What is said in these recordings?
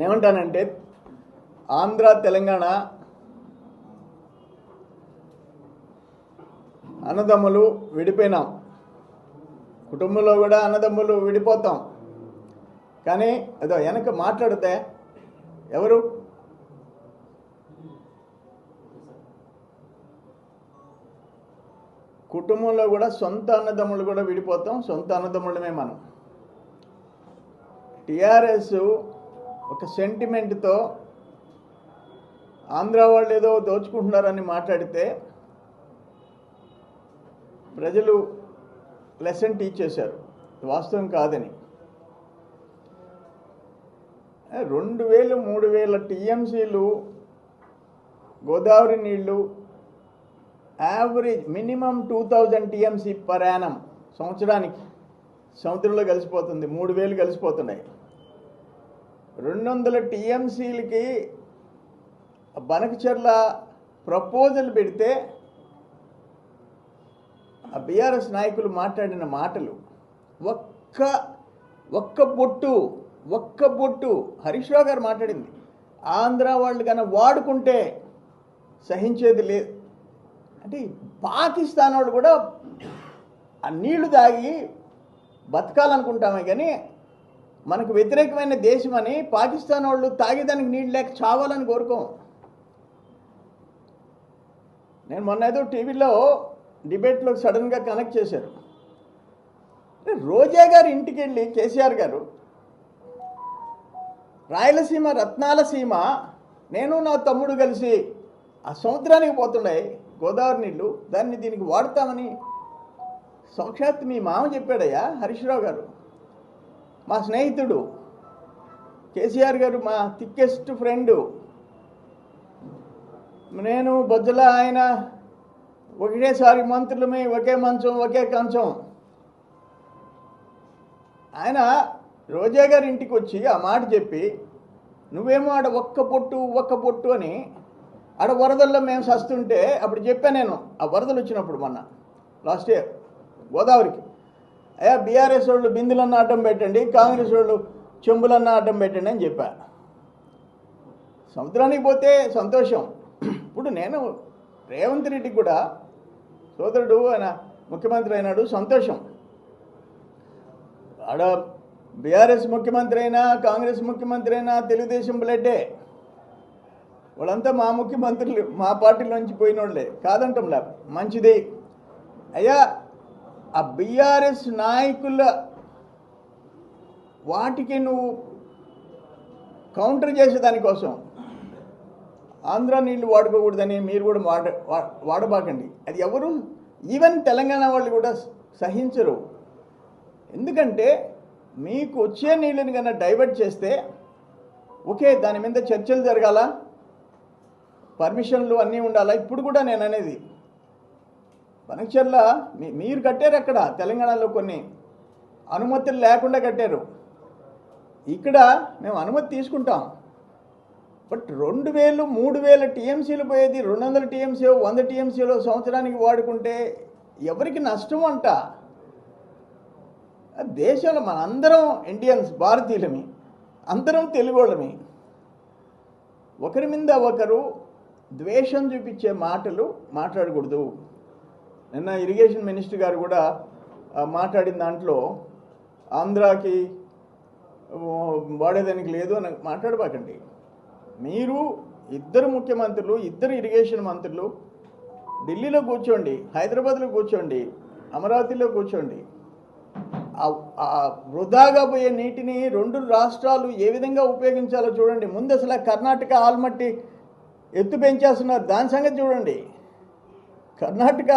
నేను ఏమంటానంటే ఆంధ్ర తెలంగాణ అన్నదమ్ములు విడిపోయినాం. కుటుంబంలో కూడా అన్నదమ్ములు విడిపోతాం. కానీ అదో వెనక మాట్లాడితే ఎవరు? కుటుంబంలో కూడా సొంత అన్నదమ్ములు కూడా విడిపోతాం సొంత అన్నదమ్ములమే మనం. టిఆర్ఎస్ ఒక సెంటిమెంట్తో ఆంధ్ర వాళ్ళు ఏదో దోచుకుంటున్నారని మాట్లాడితే ప్రజలు లెసన్ టీచ్ చేశారు. వాస్తవం కాదని. రెండు వేలు మూడు వేల టీఎంసీలు గోదావరి నీళ్ళు average minimum two thousand TMC per annum సంవత్సరానికి సముద్రంలో కలిసిపోతుంది. మూడు వేలు కలిసిపోతున్నాయి. రెండు వందల టీఎంసీలకి బనకచర్ల ప్రపోజల్ పెడితే ఆ బీఆర్ఎస్ నాయకులు మాట్లాడిన మాటలు ఒక్క ఒక్క బొట్టు ఒక్క బొట్టు హరీష్ రావు గారు మాట్లాడింది. ఆంధ్ర వాళ్ళు కన్నా వాడుకుంటే సహించేది లేదు. అంటే పాకిస్తాన్ వాళ్ళు కూడా ఆ నీళ్ళు తాగి బతకాలనుకుంటామే కానీ మనకు వ్యతిరేకమైన దేశం అని పాకిస్తాన్ వాళ్ళు తాగేదానికి నీళ్ళు లేక చావాలని కోరుకోం. నేను మొన్న ఏదో టీవీలో డిబేట్లో సడన్గా కనెక్ట్ చేశారు. రోజా గారి ఇంటికి వెళ్ళి కేసీఆర్ గారు రాయలసీమ రత్నాల సీమ నేను నా తమ్ముడు కలిసి ఆ సముద్రానికి పోతుండే గోదావరి నీళ్ళు దాన్ని దీనికి వాడతామని సాక్షాత్ మీ మామ చెప్పాడయ్యా హరీష్రావు గారు. మా స్నేహితుడు కేసీఆర్ గారు మా థిక్కెస్ట్ ఫ్రెండు నేను బొజ్జల ఆయన ఒకటేసారి మంత్రులమే ఒకే మంచం ఒకే కంచం. ఆయన రోజా గారి ఇంటికి వచ్చి ఆ మాట చెప్పి నువ్వేమో ఆడ ఒక్క పొట్టు ఒక్క పొట్టు అని ఆడ వరదల్లో మేము సస్తుంటే అప్పుడు చెప్పాను నేను. ఆ వరదలు వచ్చినప్పుడు మొన్న లాస్ట్ ఇయర్ గోదావరికి. అయ్యా బీఆర్ఎస్ వాళ్ళు బిందులన్న ఆటం పెట్టండి కాంగ్రెస్ వాళ్ళు చెంబులన్న ఆటం పెట్టండి అని చెప్పా. సముద్రానికి పోతే సంతోషం. ఇప్పుడు నేను రేవంత్ రెడ్డి కూడా సోదరుడు ఆయన ముఖ్యమంత్రి అయినాడు సంతోషం. ఆడ బీఆర్ఎస్ ముఖ్యమంత్రి అయినా కాంగ్రెస్ ముఖ్యమంత్రి అయినా తెలుగుదేశం బ్లడ్డే. వాళ్ళంతా మా ముఖ్యమంత్రులు మా పార్టీలోంచి పోయిన వాళ్ళే కాదంటంలే మంచిది. అయ్యా ఆ బీఆర్ఎస్ నాయకుల వాటికి నువ్వు కౌంటర్ చేసే దానికోసం ఆంధ్ర నీళ్ళు వాడుకోకూడదని మీరు కూడా వాడ వా- వాడబాకండి. అది ఎవరు? ఈవెన్ తెలంగాణ వాళ్ళు కూడా సహించరు. ఎందుకంటే మీకు వచ్చే నీళ్ళని కన్నా డైవర్ట్ చేస్తే ఓకే దాని మీద చర్చలు జరగాల? పర్మిషన్లు అన్నీ ఉండాలా? ఇప్పుడు కూడా నేను అనేది పనక్షర్ల మీ మీరు కట్టారు అక్కడ. తెలంగాణలో కొన్ని అనుమతులు లేకుండా కట్టారు. ఇక్కడ మేము అనుమతి తీసుకుంటాం. బట్ రెండు వేలు మూడు వేల టీఎంసీలు పోయేది రెండు వందల టీఎంసీ వంద టీఎంసీలో సంవత్సరానికి వాడుకుంటే ఎవరికి నష్టం అంట? దేశంలో మన అందరం ఇండియన్స్ భారతీయులమి. అందరం తెలుగోళ్ళమి. ఒకరి మీద ఒకరు ద్వేషం చూపించే మాటలు మాట్లాడకూడదు. నిన్న ఇరిగేషన్ మినిస్టర్ గారు కూడా మాట్లాడిన దాంట్లో ఆంధ్రాకి వాడేదానికి లేదు అని మాట్లాడబాకండి. మీరు ఇద్దరు ముఖ్యమంత్రులు ఇద్దరు ఇరిగేషన్ మంత్రులు ఢిల్లీలో కూర్చోండి హైదరాబాద్లో కూర్చోండి అమరావతిలో కూర్చోండి. వృధాగా పోయే నీటిని రెండు రాష్ట్రాలు ఏ విధంగా ఉపయోగించాలో చూడండి. ముందు అసలు కర్ణాటక ఆల్మట్టి ఎత్తు పెంచేస్తున్నారు. దాని సంగతి చూడండి. కర్ణాటక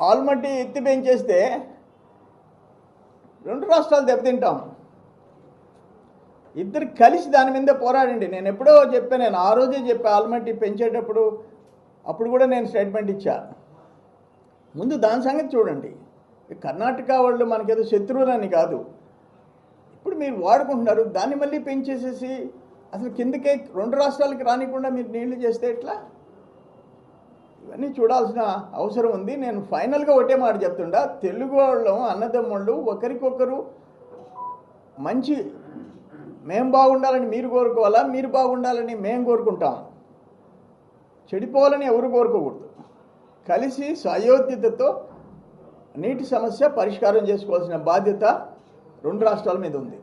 ఆల్మట్టి ఎత్తి పెంచేస్తే రెండు రాష్ట్రాలు దెబ్బతింటాం. ఇద్దరు కలిసి దాని మీద పోరాడండి. నేను ఎప్పుడో చెప్పాను నేను ఆ రోజే చెప్పా ఆల్మట్టి పెంచేటప్పుడు అప్పుడు కూడా నేను స్టేట్మెంట్ ఇచ్చా. ముందు దాని సంగతి చూడండి. కర్ణాటక వాళ్ళు మనకేదో శత్రువులని కాదు. ఇప్పుడు మీరు వాడుకుంటున్నారు దాన్ని మళ్ళీ పెంచేసేసి అసలు కిందకే రెండు రాష్ట్రాలకి రానికుండా మీరు నీళ్ళు చేస్తే ఎట్లా? ఇవన్నీ చూడాల్సిన అవసరం ఉంది. నేను ఫైనల్గా ఒకటే మాట చెప్తుండా. తెలుగు వాళ్ళం అన్నదమ్ముళ్ళు ఒకరికొకరు మంచి మేము బాగుండాలని మీరు కోరుకోవాలా? మీరు బాగుండాలని మేము కోరుకుంటాం. చెడిపోవాలని ఎవరు కోరుకోకూడదు. కలిసి సయోధ్యతతో నీటి సమస్య పరిష్కారం చేసుకోవాల్సిన బాధ్యత రెండు రాష్ట్రాల మీద ఉంది.